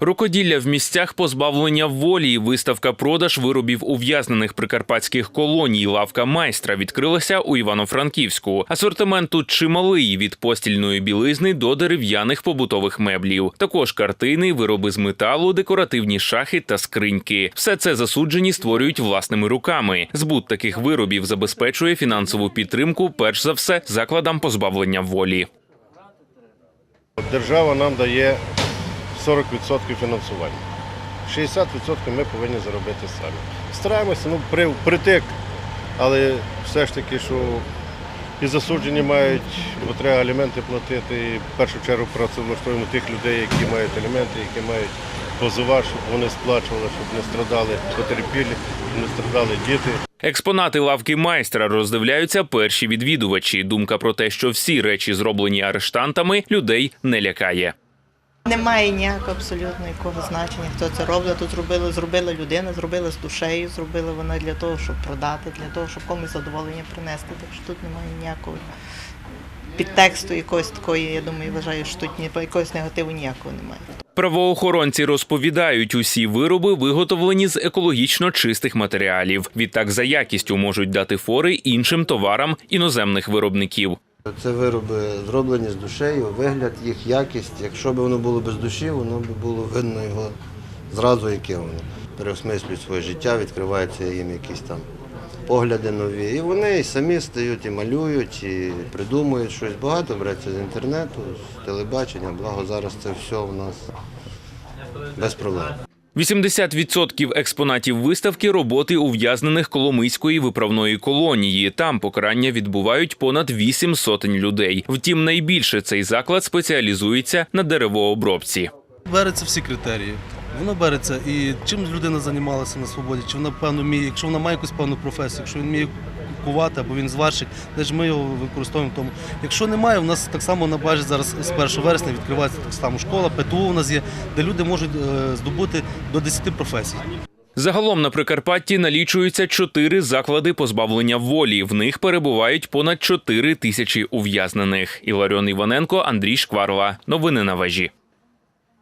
Рукоділля в місцях позбавлення волі, виставка продаж виробів ув'язнених прикарпатських колоній, лавка майстра відкрилася у Івано-Франківську. Асортимент тут чималий від постільної білизни до дерев'яних побутових меблів. Також картини, вироби з металу, декоративні шахи та скриньки. Все це засуджені створюють власними руками. Збут таких виробів забезпечує фінансову підтримку, перш за все, закладам позбавлення волі. Держава нам дає 40% фінансування. 60% ми повинні заробити самі. Стараємося, ну, при, впритик, але все ж таки, що і засуджені мають, бо треба аліменти платити. І в першу чергу працевлаштуємо тих людей, які мають аліменти, які мають позова, щоб вони сплачували, щоб не страдали потерпілі, щоб не страдали діти. Експонати лавки майстра роздивляються перші відвідувачі. Думка про те, що всі речі зроблені арештантами, людей не лякає. Немає ніякого абсолютно якого значення, хто це робить. Тут зробили, зробила людина, зробила з душею, зробила вона для того, щоб продати, для того, щоб комусь задоволення принести. Так що тут немає ніякого підтексту якогось такої, я думаю, вважаю, що тут якогось негативу ніякого немає. Правоохоронці розповідають, усі вироби виготовлені з екологічно чистих матеріалів. Відтак за якістю можуть дати фори іншим товарам іноземних виробників. Це вироби зроблені з душею, вигляд їх, якість. Якщо б воно було без душі, воно б було видно його зразу, яке воно. Переосмислюють своє життя, відкриваються їм якісь там погляди нові. І вони і самі стають, і малюють, і придумують щось. Багато береться з інтернету, з телебачення, благо зараз це все у нас без проблем. 80% експонатів виставки роботи ув'язнених Коломийської виправної колонії. Там покарання відбувають понад 8 сотень людей. Втім, найбільше цей заклад спеціалізується на деревообробці. Береться всі критерії. Воно береться і чим людина займалася на свободі, чи вона певно вміє, якщо вона має якусь певну професію, якщо він вміє кувати або він зварщик, де ж ми його використовуємо тому. Якщо немає, у нас так само на базі зараз з 1 вересня відкривається так само школа, ПТУ у нас є, де люди можуть е, здобути до 10 професій. Загалом на Прикарпатті налічується чотири заклади позбавлення волі. В них перебувають понад 4 тисячі ув'язнених. Іларіон Іваненко, Андрій Шкварова. Новини на вежі.